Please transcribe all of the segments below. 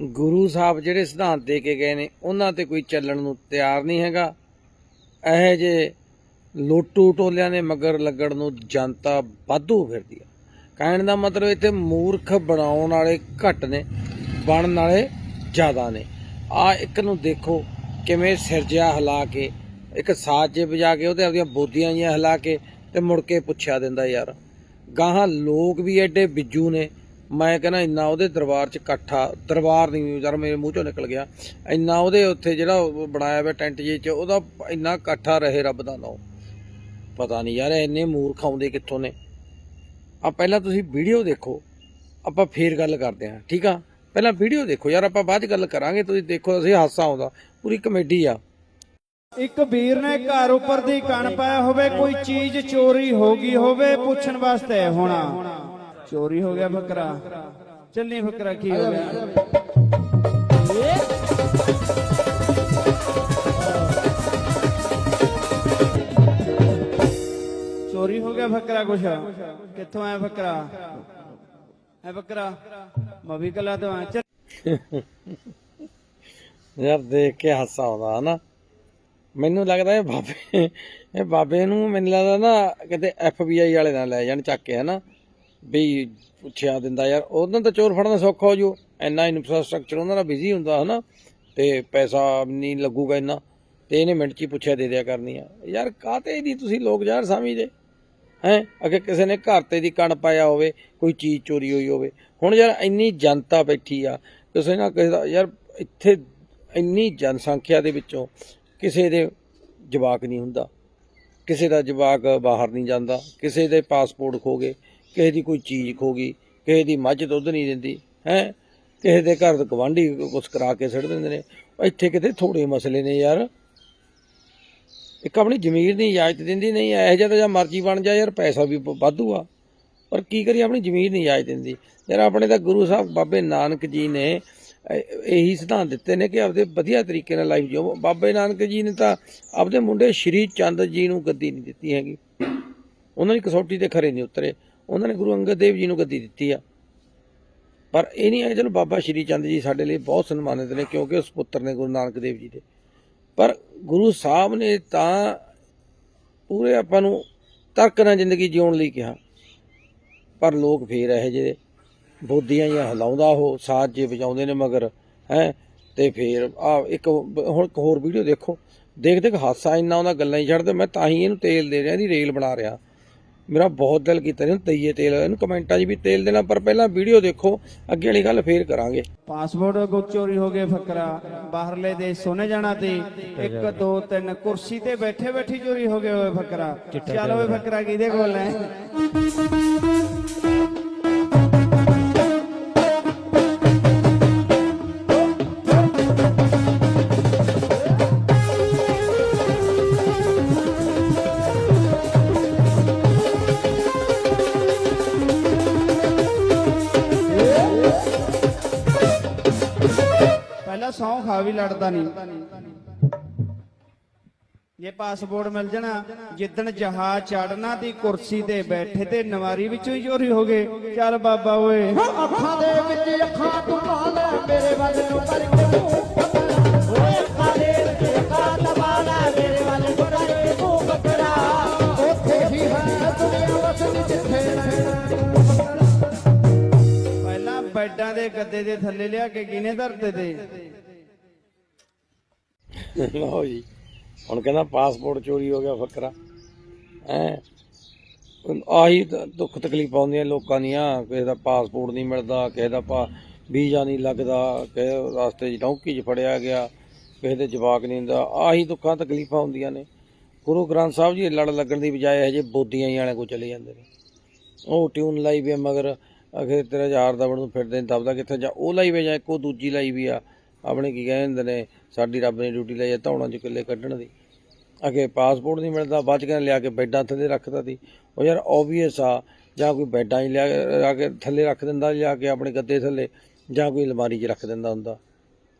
ਗੁਰੂ ਸਾਹਿਬ ਜਿਹੜੇ ਸਿਧਾਂਤ ਦੇ ਕੇ ਗਏ ਨੇ, ਉਹਨਾਂ ਤੇ ਕੋਈ ਚੱਲਣ ਨੂੰ ਤਿਆਰ ਨਹੀਂ ਹੈਗਾ। ਇਹ ਜੇ ਲੋਟੂ ਟੋਲਿਆਂ ਦੇ ਮਗਰ ਲੱਗਣ ਨੂੰ ਜਨਤਾ ਵਾਧੂ ਫਿਰਦੀ ਆ। ਕਹਿਣ ਦਾ ਮਤਲਬ ਇੱਥੇ ਮੂਰਖ ਬਣਾਉਣ ਵਾਲੇ ਘੱਟ ਨੇ, ਬਣਨ ਵਾਲੇ ਜ਼ਿਆਦਾ ਨੇ। ਆ ਇੱਕ ਨੂੰ ਦੇਖੋ ਕਿਵੇਂ ਸਿਰਜਿਆ ਹਿਲਾ ਕੇ, ਇੱਕ ਸਾਜ਼ ਜੇ ਵਜਾ ਕੇ, ਉਹਦੇ ਆਪਦੀਆਂ ਬੋਦੀਆਂ ਜੀਆਂ ਹਿਲਾ ਕੇ ਤੇ ਮੁੜ ਕੇ ਪੁੱਛਿਆ ਦਿੰਦਾ ਯਾਰ, ਗਾਹਾਂ ਲੋਕ ਵੀ ਐਡੇ ਬਿੱਜੂ ਨੇ ਮੈਂ ਕਹਿੰਦਾ ਇੰਨਾ ਉਹਦੇ ਦਰਬਾਰ 'ਚ ਇਕੱਠਾ, ਦਰਬਾਰ ਨਹੀਂ, ਯਾਰ ਮੇਰੇ ਮੂੰਹ 'ਚੋਂ ਨਿਕਲ ਗਿਆ। ਇੰਨਾ ਉਹਦੇ ਉੱਥੇ ਜਿਹੜਾ ਬਣਾਇਆ ਹੋਇਆ ਟੈਂਟ ਜੇ 'ਚ, ਉਹਦਾ ਇੰਨਾ ਇਕੱਠਾ ਰਹੇ ਰੱਬ ਦਾ ਨਾਮ। ਪਤਾ ਨਹੀਂ ਯਾਰ ਇੰਨੇ ਮੂਰਖ ਆਉਂਦੇ ਕਿੱਥੋਂ ਨੇ। ਆ ਪਹਿਲਾਂ ਤੁਸੀਂ ਵੀਡੀਓ ਦੇਖੋ, ਆਪਾਂ ਫੇਰ ਗੱਲ ਕਰਦੇ ਹਾਂ, ਠੀਕ ਆ? ਪਹਿਲਾਂ ਵੀਡੀਓ ਦੇਖੋ, ਯਾਰ ਆਪਾਂ ਬਾਅਦ 'ਚ ਗੱਲ ਕਰਾਂਗੇ, ਤੁਸੀਂ ਦੇਖੋ, ਅਸੀਂ ਹਾਸਾ ਆਉਂਦਾ, ਪੂਰੀ ਕਮੇਡੀ ਆ। ਇੱਕ ਵੀਰ ਨੇ ਘਰ ਉੱਪਰ ਦੀ ਕਣ ਪਾਇਆ ਹੋਵੇ, ਕੋਈ ਚੀਜ਼ ਚੋਰੀ ਹੋ ਗਈ ਹੋਵੇ, ਪੁੱਛਣ ਵਾਸਤੇ ਹੋਣਾ। ਚੋਰੀ ਹੋ ਗਿਆ ਬੱਕਰਾ। ਚੱਲੀ ਬੱਕਰਾ, ਕੀ ਹੋ ਗਿਆ? ਚੋਰੀ ਹੋ ਗਿਆ ਬੱਕਰਾ ਕੁਛ? ਕਿੱਥੋਂ ਆਇਆ ਬੱਕਰਾ? ਹੈ ਬੱਕਰਾ? ਮਵੀ ਕਲਾ ਤੋਂ ਆਇਆ ਯਾਰ ਦੇਖ ਕੇ ਹਾਸਾ ਆਉਂਦਾ, ਹਨਾ? ਮੈਨੂੰ ਲੱਗਦਾ ਇਹ ਬਾਬੇ ਇਹ ਬਾਬੇ ਨੂੰ ਮੈਨੂੰ ਲੱਗਦਾ ਨਾ ਕਿਤੇ FBI ਵਾਲੇ ਨਾਲ ਲੈ ਜਾਣ ਚੱਕ ਕੇ, ਹਨਾ? ਵੀ ਪੁੱਛਿਆ ਦਿੰਦਾ ਯਾਰ, ਉਹਨਾਂ ਤਾਂ ਚੋਰ ਫੜਨਾ ਸੌਖਾ ਹੋ ਜੂ। ਇੰਨਾ ਇਨਫਰਾਸਟ੍ਰਕਚਰ ਉਹਨਾਂ ਦਾ ਬਿਜ਼ੀ ਹੁੰਦਾ, ਹਨਾ? ਤੇ ਪੈਸਾ ਨਹੀਂ ਲੱਗੂਗਾ ਇੰਨਾ। ਤੇ ਇਹਨੇ ਮਿੰਟ 'ਚ ਹੀ ਪੁੱਛਿਆ, ਦੇ ਦਿਆ ਕਰਨੀ ਆ। ਯਾਰ ਕਾਤੇ ਦੀ ਤੁਸੀਂ ਲੋਕ ਯਾਰ ਸਮਝਦੇ? ਹੈ? ਅਗੇ ਕਿਸੇ ਨੇ ਘਰ ਤੇ ਦੀ ਕਣ ਪਾਇਆ ਹੋਵੇ, ਕੋਈ ਚੀਜ਼ ਚੋਰੀ ਹੋਈ ਹੋਵੇ। ਹੁਣ ਯਾਰ, ਇੰਨੀ ਜਨਤਾ ਬੈਠੀ ਆ, ਕਿਸੇ ਨਾ ਕਿਸੇ ਦਾ, ਯਾਰ, ਇੱਥੇ ਇੰਨੀ ਜਨਸੰਖਿਆ ਦੇ ਵਿੱਚੋਂ ਕਿਸੇ ਦੇ ਜਵਾਕ ਨਹੀਂ ਹੁੰਦਾ। ਕਿਸੇ ਦਾ ਜਵਾਕ ਬਾਹਰ ਨਹੀਂ ਜਾਂਦਾ। ਕਿਸੇ ਦੇ ਪਾਸਪੋਰਟ ਖੋ ਗਏ। ਕਿਸੇ ਦੀ ਕੋਈ ਚੀਜ਼ ਖੋ ਗਈ, ਕਿਸੇ ਦੀ ਮੱਝ ਦੁੱਧ ਨਹੀਂ ਦਿੰਦੀ, ਹੈ? ਕਿਸੇ ਦੇ ਘਰ ਦੇ ਗਵਾਂਢੀ ਕੁਛ ਕਰਾ ਕੇ ਛੱਡ ਦਿੰਦੇ ਨੇ। ਇੱਥੇ ਕਿਤੇ ਥੋੜੇ ਮਸਲੇ ਨੇ ਯਾਰ। ਇੱਕ ਆਪਣੀ ਜ਼ਮੀਰ ਦੀ ਇਜਾਜ਼ਤ ਦਿੰਦੀ ਨਹੀਂ, ਇਹੋ ਜਿਹਾ ਤਾਂ ਜਾਂ ਮਰਜ਼ੀ ਬਣ ਜਾ ਯਾਰ, ਪੈਸਾ ਵੀ ਵਾਧੂ ਆ। ਪਰ ਕੀ ਕਰੀ ਆਪਣੀ ਜ਼ਮੀਰ ਨਹੀਂ ਇਜਾਜ਼ਤ ਦਿੰਦੀ। ਯਾਰ ਆਪਣੇ ਤਾਂ ਗੁਰੂ ਸਾਹਿਬ ਬਾਬੇ ਨਾਨਕ ਜੀ ਨੇ ਇਹੀ ਸਿਧਾਂਤ ਦਿੱਤੇ ਨੇ ਕਿ ਆਪਦੇ ਵਧੀਆ ਤਰੀਕੇ ਨਾਲ ਲਾਈਫ ਜਿਓ ਬਾਬੇ ਨਾਨਕ ਜੀ ਨੇ ਤਾਂ ਆਪਦੇ ਮੁੰਡੇ ਸ਼੍ਰੀ ਚੰਦ ਜੀ ਨੂੰ ਗੱਦੀ ਨਹੀਂ ਦਿੱਤੀ ਹੈਗੀ। ਉਹਨਾਂ ਦੀ ਕਸੌਟੀ ਤੇ ਖਰੇ ਨਹੀਂ ਉਤਰੇ। ਉਹਨਾਂ ਨੇ ਗੁਰੂ ਅੰਗਦ ਦੇਵ ਜੀ ਨੂੰ ਗੱਦੀ ਦਿੱਤੀ ਆ। ਪਰ ਇਹ ਨਹੀਂ ਹੈ ਚਲੋ ਬਾਬਾ ਸ਼੍ਰੀ ਚੰਦ ਜੀ ਸਾਡੇ ਲਈ ਬਹੁਤ ਸਨਮਾਨਿਤ ਨੇ, ਕਿਉਂਕਿ ਉਹ ਸੁਪੁੱਤਰ ਨੇ ਗੁਰੂ ਨਾਨਕ ਦੇਵ ਜੀ ਦੇ। ਪਰ ਗੁਰੂ ਸਾਹਿਬ ਨੇ ਤਾਂ ਪੂਰੇ ਆਪਾਂ ਨੂੰ ਤਰਕ ਨਾਲ ਜ਼ਿੰਦਗੀ ਜਿਉਣ ਲਈ ਕਿਹਾ। ਪਰ ਲੋਕ ਫੇਰ ਇਹ ਜਿਹੇ ਬੋਧੀਆਂ ਜਾਂ ਹਿਲਾਉਂਦਾ ਉਹ, ਸਾਜ਼ ਜੇ ਵਜਾਉਂਦੇ ਨੇ ਮਗਰ, ਹੈ, ਤੇ ਫੇਰ ਆ ਇੱਕ ਹੁਣ ਇੱਕ ਹੋਰ ਵੀਡੀਓ ਦੇਖੋ। ਦੇਖ ਦੇਖ ਹਾਸਾ ਇੰਨਾ ਉਹਨਾਂ ਗੱਲਾਂ ਹੀ ਛੱਡਦੇ, ਮੈਂ ਤਾਂ ਹੀ ਇਹਨੂੰ ਤੇਲ ਦੇ ਰਿਹਾ, ਇਹਦੀ ਰੇਲ ਬਣਾ ਰਿਹਾ। ਮੇਰਾ ਬਹੁਤ ਦਿਲ ਕੀਤਾ ਇਹਨੂੰ ਤਈਏ ਤੇਲ ਇਹਨੂੰ ਕਮੈਂਟਾਂ 'ਚ ਵੀ ਤੇਲ ਦੇਣਾ ਪਰ ਪਹਿਲਾਂ ਵੀਡੀਓ ਦੇਖੋ ਅੱਗੇ ਵਾਲੀ ਗੱਲ ਫੇਰ ਕਰਾਂਗੇ। ਪਾਸਪੋਰਟ ਕੋ ਚੋਰੀ ਹੋ ਗਏ ਫਕਰਾ ਬਾਹਰਲੇ ਦੇਸ਼ ਸੋਨੇ ਜਾਣਾ ਤੇ 1 2 3 ਕੁਰਸੀ ਤੇ ਬੈਠੇ ਬੈਠੀ ਚੋਰੀ ਹੋ ਗਏ ਓਏ ਫਕਰਾ। ਚੱਲ ਓਏ ਫਕਰਾ ਕਿਹਦੇ ਕੋਲ ਹੈ? ਵੀ ਲੜਦਾ ਨਹੀਂ। ਜੇ ਪਾਸਪੋਰਟ ਮਿਲ ਜਾਣਾ ਜਿੱਦਣ ਜਹਾਜ਼ ਚੜਨਾ ਦੀ ਕੁਰਸੀ ਤੇ ਬੈਠੇ ਤੇ ਨਵਾਰੀ ਵਿੱਚੋਂ ਹੀ ਚੋਰੀ ਹੋ ਗਏ। ਚੱਲ ਬਾਬਾ ਓਏ। ਅੱਖਾਂ ਦੇ ਵਿੱਚ ਅੱਖਾਂ ਤੂੰ ਪਾ ਲੈ ਮੇਰੇ ਵੱਲ ਨੂੰ ਕਰਕੇ ਮੂੰਹ ਬੱਕਰਾ ਓਏ ਅੱਖਾਂ ਦੇ ਵਿੱਚ ਅੱਖਾਂ ਤੂੰ ਪਾ ਲੈ ਮੇਰੇ ਵੱਲ ਨੂੰ ਕਰਕੇ ਮੂੰਹ ਬੱਕਰਾ ਉੱਥੇ ਹੀ ਹੈ ਦੁਨੀਆ ਵਸਣੀ ਜਿੱਥੇ ਰਹਿਣਾ। ਪਹਿਲਾਂ ਬੈੱਡਾਂ ਦੇ ਗੱਦੇ ਦੇ ਥੱਲੇ ਲਿਆ ਕੇ ਕਿਨੇ ਧਰਤੇ ਤੇ? ਲਓ ਜੀ। ਹੁਣ ਕਹਿੰਦਾ ਪਾਸਪੋਰਟ ਚੋਰੀ ਹੋ ਗਿਆ ਫਕਰਾ। ਹੈ? ਆਹੀ ਦੁੱਖ ਤਕਲੀਫ ਆਉਂਦੀਆਂ ਲੋਕਾਂ ਦੀਆਂ। ਕਿਸੇ ਦਾ ਪਾਸਪੋਰਟ ਨਹੀਂ ਮਿਲਦਾ, ਕਿਸੇ ਦਾ ਪਾ, ਵੀਜ਼ਾ ਨਹੀਂ ਲੱਗਦਾ, ਕਿਸੇ ਰਸਤੇ 'ਚ ਡੌਂਕੀ 'ਚ ਫੜਿਆ ਗਿਆ, ਕਿਸੇ ਦੇ ਜਵਾਕ ਨਹੀਂ ਹੁੰਦਾ। ਆਹੀ ਦੁੱਖਾਂ ਤਕਲੀਫਾਂ ਹੁੰਦੀਆਂ ਨੇ। ਗੁਰੂ ਗ੍ਰੰਥ ਸਾਹਿਬ ਜੀ ਲੜ ਲੱਗਣ ਦੀ ਬਜਾਏ ਹਜੇ ਬੋਦੀਆਂ ਹੀ ਵਾਲਿਆਂ ਕੋ ਚਲੇ ਜਾਂਦੇ ਨੇ। ਉਹ ਟਿਊਨ ਲਾਈ ਵੀ ਮਗਰ ਅਖੇ ਤੇਰਾ ਯਾਰ ਦਾ ਨੂੰ ਫਿਰਦੇ ਨੇ, ਦਬਦਾ ਕਿੱਥੇ ਜਾ, ਉਹ ਲਾਈ ਵੀ ਜਾਂ ਇੱਕੋ ਦੂਜੀ ਲਾਈ ਵੀ ਆ। ਆਪਣੇ ਕੀ ਕਹਿੰਦੇ ਨੇ, ਸਾਡੀ ਰੱਬ ਨੇ ਡਿਊਟੀ ਲਈ ਆ ਧੌਣਾ ਚ ਕਿੱਲੇ ਕੱਢਣ ਦੀ। ਅਗੇ ਪਾਸਪੋਰਟ ਨਹੀਂ ਮਿਲਦਾ, ਬਾਅਦ ਚ ਕਹਿੰਦੇ ਲਿਆ ਕੇ ਬੈਡਾਂ ਥੱਲੇ ਰੱਖਦਾ ਸੀ। ਉਹ ਯਾਰ ਓਬਵੀਅਸ ਆ, ਜਾਂ ਕੋਈ ਬੈਡਾਂ 'ਚ ਲਿਆ ਲਿਆ ਕੇ ਥੱਲੇ ਰੱਖ ਦਿੰਦਾ, ਲਿਆ ਕੇ ਆਪਣੇ ਗੱਦੇ ਥੱਲੇ, ਜਾਂ ਕੋਈ ਅਲਮਾਰੀ 'ਚ ਰੱਖ ਦਿੰਦਾ ਹੁੰਦਾ।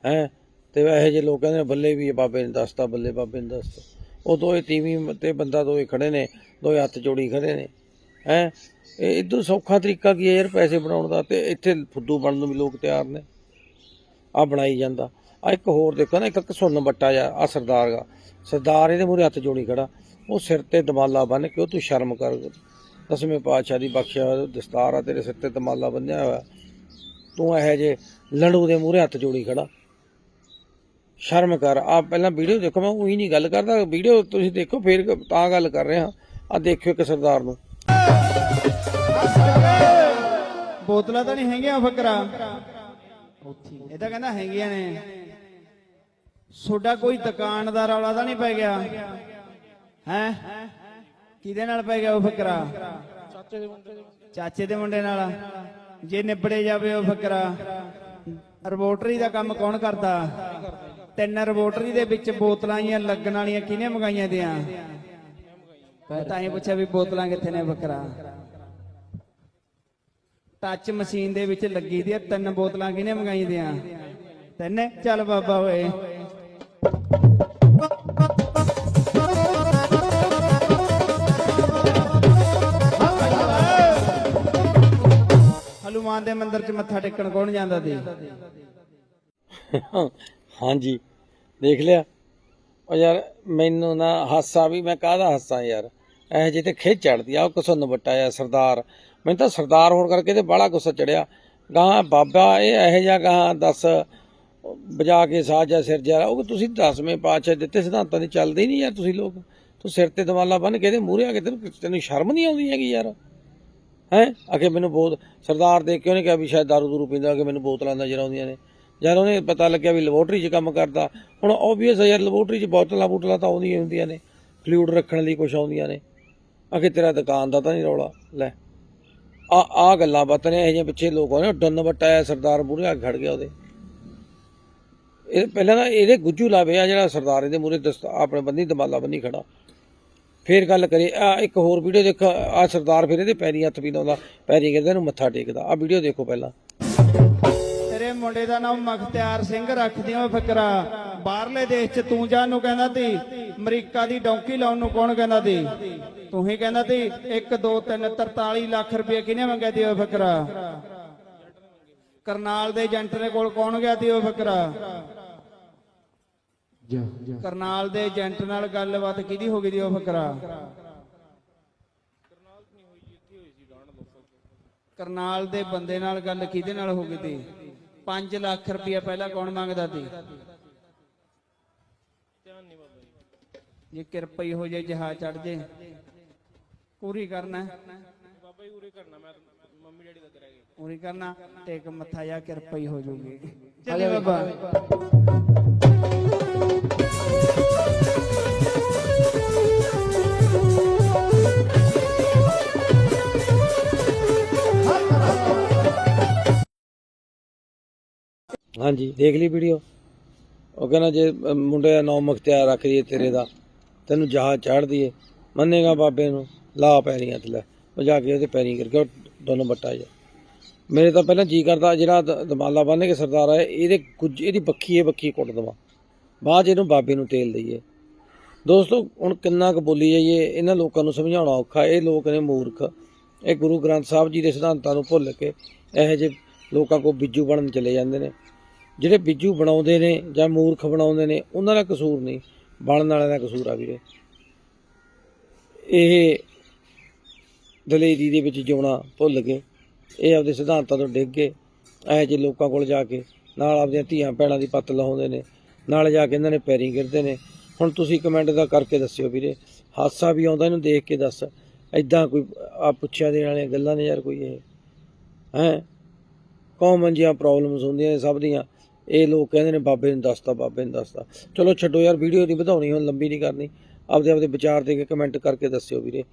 ਹੈ? ਤੇ ਇਹੋ ਜਿਹੇ ਲੋਕ ਕਹਿੰਦੇ ਨੇ, ਬੱਲੇ ਵੀ ਬਾਬੇ ਨੇ ਦੱਸਤਾ, ਬੱਲੇ ਬਾਬੇ ਨੇ ਦੱਸਤਾ। ਉਹ ਦੋਏ ਤੀਵੀਂ ਤੇ ਬੰਦਾ ਦੋਏ ਖੜੇ ਨੇ ਦੋਏ ਹੱਥ ਜੋੜੀ ਖੜੇ ਨੇ। ਹੈ? ਇਹ ਇਦੋਂ ਸੌਖਾ ਤਰੀਕਾ ਕੀ ਹੈ ਯਾਰ ਪੈਸੇ ਬਣਾਉਣ ਦਾ? ਤੇ ਇੱਥੇ ਫੁੱਦੂ ਬਣਨ ਨੂੰ ਵੀ ਲੋਕ ਤਿਆਰ ਨੇ। ਆ ਬਣਾਈ ਜਾਂਦਾ। ਆ ਇੱਕ ਹੋਰ ਦੇਖੋ ਨਾ, ਇੱਕ ਸੁੰਨ ਬੱਟਾ ਆ ਆ ਸਰਦਾਰ ਦਾ। ਸਰਦਾਰ ਇਹਦੇ ਮੂਹਰੇ ਹੱਥ ਜੋੜੀ ਖੜਾ। ਉਹ ਸਿਰ ਤੇ ਦਮਾਲਾ ਬੰਨ ਕੇ ਉਹ ਤੂੰ ਸ਼ਰਮ ਕਰ। ਦਸਵੇਂ ਪਾਤਸ਼ਾਹ ਦੀ ਬਖਸ਼ਿਆ ਹੋਇਆ, ਦਸਤਾਰ ਆ ਤੇਰੇ ਸਿਰ ਤੇ ਦਮਾਲਾ ਬੰਨਿਆ ਹੋਇਆ। ਤੂੰ ਇਹੋ ਜੇ ਲੰਡੂ ਦੇ ਮੂਹਰੇ ਹੱਥ ਜੋੜੀ ਖੜਾ। ਸ਼ਰਮ ਕਰ। ਆ ਪਹਿਲਾਂ ਵੀਡੀਓ ਦੇਖੋ, ਮੈਂ ਉਹੀ ਨਹੀਂ ਗੱਲ ਕਰਦਾ। ਵੀਡੀਓ ਤੁਸੀਂ ਦੇਖੋ, ਫੇਰ ਤਾਂ ਗੱਲ ਕਰ ਰਿਹਾ। ਆ ਦੇਖਿਓ ਇੱਕ ਸਰਦਾਰ ਨੂੰ। ਬੋਤਲਾਂ ਤਾਂ ਨਹੀਂ ਹੈਗੀਆਂ ਫਕਰਾ। ਇਹ ਤਾਂ ਕਹਿੰਦਾ ਹੈਗੀਆਂ ਨੇ। ਸੋਡਾ ਕੋਈ ਦੁਕਾਨ ਦਾ ਤਾਂ ਨਹੀਂ ਪੈ ਗਿਆ। ਹੈ? ਕਿਹਦੇ ਨਾਲ ਪੈ ਗਿਆ ਉਹ ਫਕਰਾ? ਚਾਚੇ ਦੇ ਮੁੰਡੇ ਨਾਲ। ਜੇ ਨਿਬੜੇ ਜਾਵੇ ਉਹ ਫਕਰਾ। ਰਬੋਟਰੀ ਦਾ ਕੰਮ ਕੌਣ ਕਰਦਾ? ਤਿੰਨ ਰਬੋਟਰੀ ਦੇ ਵਿੱਚ ਬੋਤਲਾਂ ਹੀ ਲੱਗਣ ਵਾਲੀਆਂ ਕਿਹਨੇ ਮੰਗਾਈਆਂ ਦੀਆਂ? ਤਾਂ ਹੀ ਪੁੱਛਿਆ ਵੀ ਬੋਤਲਾਂ ਕਿੱਥੇ ਨੇ ਫਕਰਾ। ਟੱਚ ਮਸ਼ੀਨ ਦੇ ਵਿੱਚ ਲੱਗੀ ਦੀ ਆ, ਤਿੰਨ ਬੋਤਲਾਂ ਕਿਹਨੇ ਮੰਗਾਈ ਦੀਆਂ? ਤਿੰਨ? ਚੱਲ ਬਾਬਾ ਓਏ। ਹਲੂਮਾਨ ਦੇ ਮੰਦਿਰ 'ਚ ਮੱਥਾ ਟੇਕਣ ਕੌਣ ਜਾਂਦਾ ਸੀ? ਹਾਂਜੀ। ਦੇਖ ਲਿਆ। ਉਹ ਯਾਰ ਮੈਨੂੰ ਨਾ ਹਾਸਾ ਵੀ ਮੈਂ ਕਾਹਦਾ ਹਾਸਾ ਯਾਰ? ਇਹ ਜੇ ਤੇ ਖਿੱਚ ਚੜਦੀ ਆ ਉਹ ਕਸੁੰਨ ਬੱਟਾ ਆ ਸਰਦਾਰ? ਮੈਨੂੰ ਤਾਂ ਸਰਦਾਰ ਹੋਣ ਕਰਕੇ ਤੇ ਬੜਾ ਗੁੱਸਾ ਚੜਿਆ। ਗਾਂ ਬਾਬਾ, ਇਹ ਇਹੋ ਜਿਹਾ ਗਾਂ ਦੱਸ ਬਜਾ ਕੇ ਸਾਜਾ ਸਿਰ ਜਾ ਉਹ ਤੁਸੀਂ ਦਸਵੇਂ ਪਾਤਸ਼ਾਹ ਦਿੱਤੇ, ਸਿਧਾਂਤਾਂ ਦੀ ਚੱਲਦੇ ਨਹੀਂ ਯਾਰ ਤੁਸੀਂ ਲੋਕ। ਤੂੰ ਸਿਰ ਤੇ ਦਵਾਲਾ ਬੰਨ ਕੇ ਇਹਦੇ ਮੂਹਰੇ ਆ ਕੇ ਤੈਨੂੰ ਤੈਨੂੰ ਸ਼ਰਮ ਨਹੀਂ ਆਉਂਦੀ ਹੈਗੀ ਯਾਰ? ਹੈ? ਅਗੇ ਮੈਨੂੰ ਬਹੁਤ ਸਰਦਾਰ ਦੇਖ ਕੇ ਉਹਨੇ ਕਿਹਾ ਵੀ ਸ਼ਾਇਦ ਦਾਰੂ ਦੂਰੂ ਪੀਂਦਾ ਕਿ ਮੈਨੂੰ ਬੋਤਲਾਂ ਨਜ਼ਰ ਆਉਂਦੀਆਂ ਨੇ। ਜਦ ਉਹਨੇ ਪਤਾ ਲੱਗਿਆ ਵੀ ਲੈਬੋਰਟਰੀ 'ਚ ਕੰਮ ਕਰਦਾ। ਹੁਣ ਓਬਵੀਅਸ ਯਾਰ ਲੈਬੋਰਟਰੀ 'ਚ ਬੋਤਲਾਂ ਬੋਤਲਾਂ ਤਾਂ ਆਉਂਦੀਆਂ ਹੁੰਦੀਆਂ ਨੇ। ਫਲੂਇਡ ਰੱਖਣ ਲਈ ਕੁਝ ਆਉਂਦੀਆਂ ਨੇ। ਅਗੇ ਤੇਰਾ ਦੁਕਾਨ ਦਾ ਤਾਂ ਨਹੀਂ ਰੌਲਾ। ਲੈ। ਆ ਆ ਗੱਲਾਂ ਬਾਤਾਂ ਨੇ, ਇਹ ਜਿਹੇ ਪਿੱਛੇ ਲੋਕ ਆਉਂਦੇ ਡੰਨ ਵਟਾਇਆ ਸਰਦਾਰ ਮੂਹਰੇ ਆ ਕੇ ਖੜ ਗਿਆ ਉਹਦੇ। ਇਹ ਪਹਿਲਾਂ ਤਾਂ ਇਹਦੇ ਗੁੱਜੂ ਲਾਵੇ ਆ, ਜਿਹੜਾ ਸਰਦਾਰ ਇਹਦੇ ਮੂਹਰੇ ਆਪਣੇ ਬੰਦੀ ਦਮਾਲਾ ਬੰਨੀ ਖੜਾ। ਫੇਰ ਗੱਲ ਕਰੀ ਆ ਇੱਕ ਹੋਰ ਵੀਡੀਓ ਦੇਖ, ਆ ਸਰਦਾਰ ਫਿਰ ਇਹਦੇ ਪੈਰੀ ਹੱਥ ਵੀ ਲਾਉਂਦਾ ਪੈਰੀ ਗਿਰਦਾ ਇਹਨੂੰ ਮੱਥਾ ਟੇਕਦਾ। ਆ ਵੀਡੀਓ ਦੇਖੋ ਪਹਿਲਾਂ। ਤੇਰੇ ਮੁੰਡੇ ਦਾ ਨਾਮ ਮਖਤਿਆਰ ਸਿੰਘ, ਰੱਖ ਦਿਓ ਫਕਰਾ। ਬਾਹਰਲੇ ਦੇਸ਼ 'ਚ ਤੂੰ ਜਾਣ ਨੂੰ ਕਹਿੰਦਾ ਤੀ ਅਮਰੀਕਾ ਦੀ ਡੌਂਕੀ ਲਾਉਣ ਨੂੰ ਕੌਣ ਕਹਿੰਦਾ ਤੀ ਤੂੰ ਹੀ ਕਹਿੰਦਾ ਤੀ 1 2 3 43 ਲੱਖ ਰੁਪਏ ਕਿਹਨੇ ਮੰਗਿਆ ਤੀ ਉਹ ਫਕਰਾ? ਕਰਨਾਲ ਦੇ ਏਜੰਟ ਦੇ ਕੋਲ ਕੌਣ ਗਿਆ ਤੀ ਉਹ ਫਕਰਾ? ਕਰਨਾਲ ਦੇ ਏਜੰਟ ਨਾਲ ਗੱਲਬਾਤ ਕਿਹਦੀ ਹੋ ਗਈ ਦੀ ਉਹ ਫਕਰਾ? ਕਰਨਾਲ ਦੇ ਬੰਦੇ ਨਾਲ ਗੱਲ ਕਿਹਦੇ ਨਾਲ ਹੋ ਗਈ ਤੀ 5 ਲੱਖ ਰੁਪਇਆ ਪਹਿਲਾਂ ਕੌਣ ਮੰਗਦਾ ਤੀ ਜੇ ਕਿਰਪਾ ਹੀ ਹੋ ਜਾਏ ਜਹਾਜ਼ ਚੜ ਜੇ। ਪੂਰੀ ਕਰਨਾ। ਬਾਬਾ ਜੀ ਪੂਰੀ ਕਰਨਾ ਮੈਂ ਮੰਮੀ ਡੈਡੀ ਦਾ ਕਰਾਂਗੇ ਪੂਰੀ ਕਰਨਾ ਤੇ ਇੱਕ ਮੱਥਾ ਜਾ ਕਿਰਪਾ ਹੀ ਹੋ ਜੂਗੀ। ਚੱਲੇ ਬਾਬਾ। ਹਾਂਜੀ ਦੇਖ ਲਈ ਵੀਡੀਓ। ਉਹ ਕਹਿੰਦਾ ਜੇ ਮੁੰਡੇ ਦਾ ਨਾਮ ਮੁਖਤਿਆਰ ਰੱਖ ਦਈਏ ਤੇਰੇ ਦਾ। ਤੈਨੂੰ ਜਹਾਜ਼ ਚਾੜ ਦਈਏ। ਮੰਨੇਗਾ ਬਾਬੇ ਨੂੰ, ਲਾ ਪੈਰੀਂ ਹੱਥ ਲੈ। ਉਹ ਜਾ ਕੇ ਉਹਦੇ ਪੈਰੀਂ ਕਰਕੇ ਉਹ ਦੋਨੋਂ ਬੱਟਾ ਜਾ ਮੇਰੇ ਤਾਂ ਪਹਿਲਾਂ ਜੀ ਕਰਦਾ, ਜਿਹੜਾ ਦਮਾਲਾ ਬੰਨ ਕੇ ਸਰਦਾਰ ਆਏ, ਇਹਦੇ ਕੁਝ, ਇਹਦੀ ਬੱਖੀ ਇਹ ਬੱਖੀ ਕੁੱਟ ਦਵਾ। ਬਾਅਦ 'ਚ ਇਹਨੂੰ ਬਾਬੇ ਨੂੰ ਤੇਲ ਦਈਏ। ਦੋਸਤੋ, ਹੁਣ ਕਿੰਨਾ ਕੁ ਬੋਲੀ ਜਾਈਏ, ਇਹਨਾਂ ਲੋਕਾਂ ਨੂੰ ਸਮਝਾਉਣਾ ਔਖਾ। ਇਹ ਲੋਕ ਨੇ ਮੂਰਖ। ਇਹ ਗੁਰੂ ਗ੍ਰੰਥ ਸਾਹਿਬ ਜੀ ਦੇ ਸਿਧਾਂਤਾਂ ਨੂੰ ਭੁੱਲ ਕੇ ਇਹੋ ਜਿਹੇ ਲੋਕਾਂ ਕੋ ਬਿੱਜੂ ਬਣਨ ਚਲੇ ਜਾਂਦੇ ਨੇ। ਜਿਹੜੇ ਬਿੱਜੂ ਬਣਾਉਂਦੇ ਨੇ ਜਾਂ ਮੂਰਖ ਬਣਾਉਂਦੇ ਨੇ, ਉਹਨਾਂ ਦਾ ਕਸੂਰ ਨਹੀਂ। ਬਣਨ ਵਾਲਿਆਂ ਦਾ ਕਸੂਰ ਆ ਵੀਰੇ। ਇਹ ਦਲੇਰੀ ਦੇ ਵਿੱਚ ਜਿਉਣਾ ਭੁੱਲ ਗਏ। ਇਹ ਆਪਦੇ ਸਿਧਾਂਤਾਂ ਤੋਂ ਡਿੱਗ ਗਏ। ਇਹੋ ਜਿਹੇ ਲੋਕਾਂ ਕੋਲ ਜਾ ਕੇ ਨਾਲ ਆਪਦੀਆਂ ਧੀਆਂ ਭੈਣਾਂ ਦੀ ਪੱਤ ਲਾਉਂਦੇ ਨੇ। ਨਾਲ ਜਾ ਕੇ ਇਹਨਾਂ ਨੇ ਪੈਰੀ ਗਿਰਦੇ ਨੇ। ਹੁਣ ਤੁਸੀਂ ਕਮੈਂਟ ਦਾ ਕਰਕੇ ਦੱਸਿਓ ਵੀਰੇ। ਹਾਸਾ ਵੀ ਆਉਂਦਾ ਇਹਨੂੰ ਦੇਖ ਕੇ ਦੱਸ। ਐਦਾਂ ਕੋਈ ਆ ਪੁੱਛਿਆ ਦੇਣ ਵਾਲੀਆਂ ਗੱਲਾਂ ਨੇ ਯਾਰ ਕੋਈ ਇਹ। ਹੈ? ਕਾਮਨ ਜੀਆਂ ਪ੍ਰੋਬਲਮਸ ਹੁੰਦੀਆਂ ਨੇ ਸਭ ਦੀਆਂ। ਇਹ ਲੋਕ ਕਹਿੰਦੇ ਨੇ, ਬਾਬੇ ਨੂੰ ਦੱਸਤਾ ਬਾਬੇ ਨੂੰ ਦੱਸਤਾ ਚਲੋ ਛੱਡੋ ਯਾਰ ਵੀਡੀਓ ਨਹੀਂ ਵਧਾਉਣੀ, ਹੁਣ ਲੰਬੀ ਨਹੀਂ ਕਰਨੀ। ਆਪਦੇ ਆਪਦੇ ਵਿਚਾਰ ਦੇ ਕੇ ਕਮੈਂਟ ਕਰਕੇ ਦੱਸਿਓ ਵੀਰੇ।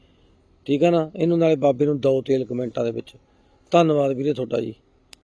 ਠੀਕ ਹੈ ਨਾ? ਇਹਨੂੰ ਨਾਲੇ ਬਾਬੇ ਨੂੰ ਦੋ ਤੇਲ ਕਮੈਂਟਾਂ ਦੇ ਵਿੱਚ। ਧੰਨਵਾਦ ਵੀਰੇ ਤੁਹਾਡਾ ਜੀ।